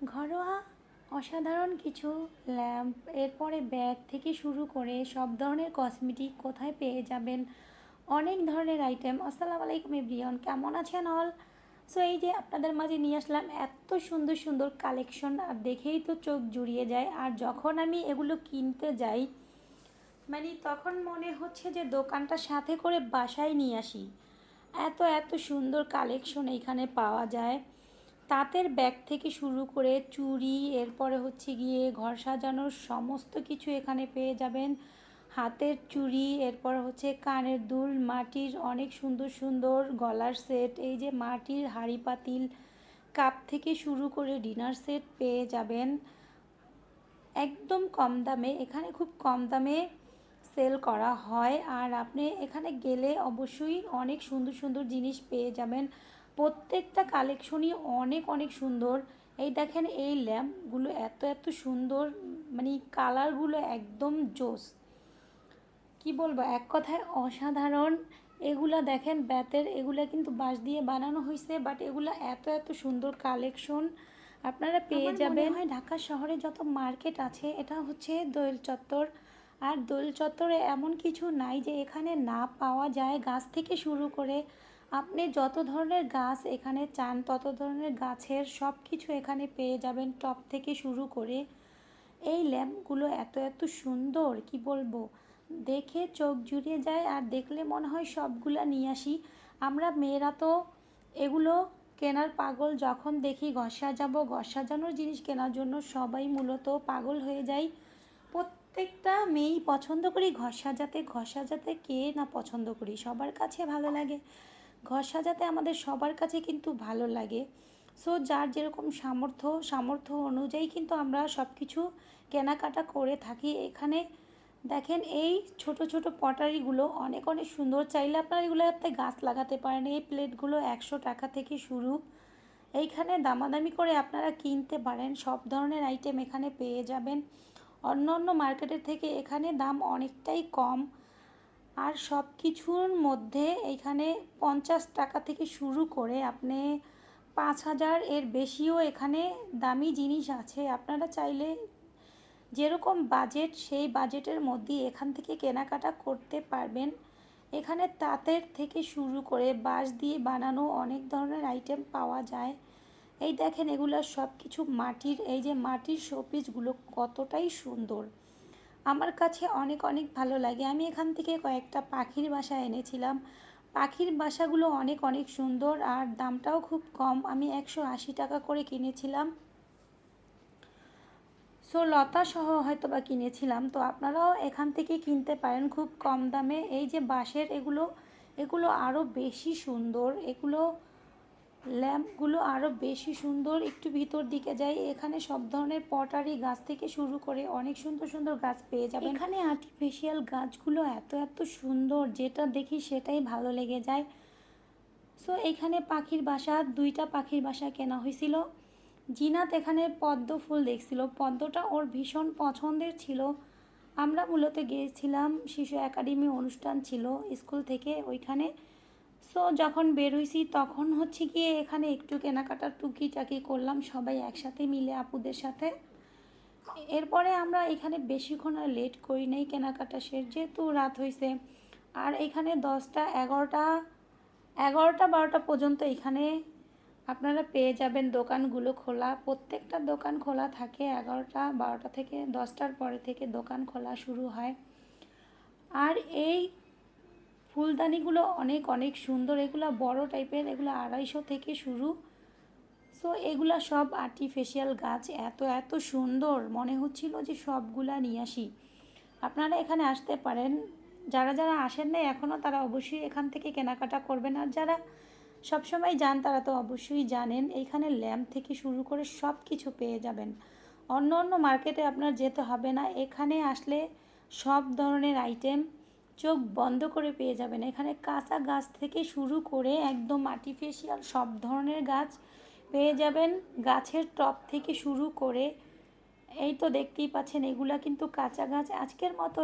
ঘরোয়া অসাধারণ কিছু ল্যাম্প, এরপরে ব্যাগ থেকে শুরু করে সব ধরনের কসমেটিক কোথায় পেয়ে যাবেন, অনেক ধরনের আইটেম আসসালামু আলাইকুম এভরিওয়ান, কেমন আছেন অল সো এই যে আপনাদের মাঝে নিয়ে আসলাম এত সুন্দর সুন্দর কালেকশন আর দেখেই তো চোখ জুড়িয়ে যায়। আর যখন আমি এগুলো কিনতে যাই মানে তখন মনে হচ্ছে যে দোকানটা সাথে করে বাসায় নিয়ে আসি। এত এত সুন্দর কালেকশন এইখানে পাওয়া যায়। তাঁতের ব্যাগ থেকে শুরু করে চুড়ি, এরপরে হচ্ছে গিয়ে ঘর সাজানোর সমস্ত কিছু এখানে পেয়ে যাবেন। হাতের চুড়ি, এরপর হচ্ছে কানের দুল, মাটির অনেক সুন্দর সুন্দর গলার সেট, এই যে মাটির হাড়ি পাতিল, কাপ থেকে শুরু করে ডিনার সেট পেয়ে যাবেন। একদম কম দামে, এখানে খুব কম দামে সেল করা হয়। আর আপনি এখানে গেলে অবশ্যই অনেক সুন্দর সুন্দর জিনিস পেয়ে যাবেন। প্রত্যেকটা কালেকশনই অনেক অনেক সুন্দর। এই দেখেন এই ল্যাম্পগুলো এত এত সুন্দর মানে কালারগুলো একদম জোস। কি বলব এক কথায় অসাধারণ। এগুলা দেখেন ব্যাতের এগুলা কিন্তু বাঁশ দিয়ে বানানো হয়েছে বাট এগুলা এত এত সুন্দর কালেকশন আপনারা পেয়ে যাবেন। হয় ঢাকা শহরে যত মার্কেট আছে এটা হচ্ছে দোয়েল চত্বর। আর দোয়েল চত্বরে এমন কিছু নাই যে এখানে না পাওয়া যায়। গাছ থেকে শুরু করে আপনি যত ধরনের গাছ এখানে চান, তত ধরনের গাছের সব কিছু এখানে পেয়ে যাবেন টপ থেকে শুরু করে। এই ল্যাম্পগুলো এত এত সুন্দর, কি বলব? দেখে চোখ জুড়িয়ে যায় আর দেখলে মনে হয় সবগুলা নিয়ে আসি। আমরা মেয়েরা তো এগুলো কেনার পাগল, যখন দেখি ঘর সাজাবো, ঘর সাজানোর জিনিস কেনার জন্য সবাই মূলত পাগল হয়ে যায় প্রত্যেকটা মেয়েই পছন্দ করি, ঘর সাজাতে ঘর সাজাতে কে না পছন্দ করি? সবার কাছে ভালো লাগে। ঘর সাজাতে আমাদের সবার কাছে কিন্তু ভালো লাগে। সো যার যেরকম সামর্থ্য সামর্থ্য অনুযায়ী কিন্তু আমরা সব কিছু কেনাকাটা করে থাকি। এখানে দেখেন এই ছোট ছোট পটারিগুলো অনেক অনেক সুন্দর। চাইলে আপনারা এগুলো আপনি গাছ লাগাতে পারেন। এই প্লেটগুলো একশো টাকা থেকে শুরু। এইখানে দামাদামি করে আপনারা কিনতে পারেন। সব ধরনের আইটেম এখানে পেয়ে যাবেন। অন্য অন্য মার্কেটের থেকে এখানে দাম অনেকটাই কম। আর সব কিছুর মধ্যে এখানে পঞ্চাশ টাকা থেকে শুরু করে আপনি পাঁচ হাজার এর বেশিও এখানে দামি জিনিস আছে। আপনারা চাইলে যেরকম বাজেট সেই বাজেটের মধ্যে এখান থেকে কেনাকাটা করতে পারবেন। এখানে তাঁতের থেকে শুরু করে বাঁশ দিয়ে বানানো অনেক ধরনের আইটেম পাওয়া যায়। এই দেখেন এগুলো সব কিছু মাটির, এই যে মাটির শোপিসগুলো কতটাই সুন্দর। আমার কাছে অনেক অনেক ভালো লাগে। আমি এখান থেকে কয়েকটা পাখির বাসা এনেছিলাম। পাখির বাসাগুলো অনেক অনেক সুন্দর আর দামটাও খুব কম। আমি একশো আশি টাকা করে কিনেছিলাম। সো, লতা সহ হয়তো বা কিনেছিলাম। তো আপনারাও এখান থেকে কিনতে পারেন খুব কম দামে। এই যে বাঁশের এগুলো এগুলো আরও বেশি সুন্দর। এগুলো ল্যাম্পগুলো আরও বেশি সুন্দর, একটু ভিতর দিকে যাই। এখানে সব ধরনের পটারি গাছ থেকে শুরু করে অনেক সুন্দর সুন্দর গাছ পেয়ে যাবেন। এখানে আর্টিফিশিয়াল গাছগুলো এত এত সুন্দর, যেটা দেখি সেটাই ভালো লেগে যায়। সো এখানে পাখির বাসা, দুইটা পাখির বাসা কেনা হয়েছিল। জিনাত এখানে পদ্ম ফুল দেখছিল। পদ্মটা ওর ভীষণ পছন্দের ছিল। আমরা মূলত গিয়েছিলাম শিশু একাডেমি অনুষ্ঠান ছিল স্কুল থেকে ওইখানে। সো যখন বের হয়েছি তখন হচ্ছে গিয়ে এখানে একটু কেনাকাটা টুকিটাকি করলাম, সবাই একসাথে মিলে আপুদের সাথে। এরপরে আমরা এখানে বেশিক্ষণ আর লেট করি নাই কেনাকাটা শেষ, যেহেতু রাত হয়েছে আর এখানে দশটা এগারোটা এগারোটা বারোটা পর্যন্ত এখানে আপনারা পেয়ে যাবেন দোকানগুলো খোলা। প্রত্যেকটা দোকান খোলা থাকে, এগারোটা বারোটা থেকে দশটার পরে থেকে দোকান খোলা শুরু হয়। আর এই ফুলদানিগুলো অনেক অনেক সুন্দর। এগুলো বড় টাইপের, এগুলো আড়াইশো থেকে শুরু। সো, এগুলা সব আর্টিফিশিয়াল গাছ। এত এত সুন্দর। মনে হচ্ছিল যে সবগুলা নিয়ে আসি। আপনারা এখানে আসতে পারেন। যারা যারা আসেন না এখনও তারা অবশ্যই এখান থেকে কেনাকাটা করবেন। আর যারা সবসময় যান, তারা তো অবশ্যই জানেন এইখানে ল্যাম্প থেকে শুরু করে সব কিছু পেয়ে যাবেন। অন্য অন্য মার্কেটে আপনার যেতে হবে না। এখানে আসলে সব ধরনের আইটেম চোখ বন্ধ করে পেয়ে যাবেন। এখানে কাঁচা গাছ থেকে শুরু করে একদম আর্টিফিশিয়াল সব ধরনের গাছ পেয়ে যাবেন। গাছের টপ থেকে শুরু করে, এই তো দেখতেই পাচ্ছেন এগুলা কিন্তু কাঁচা গাছ। আজকের মতো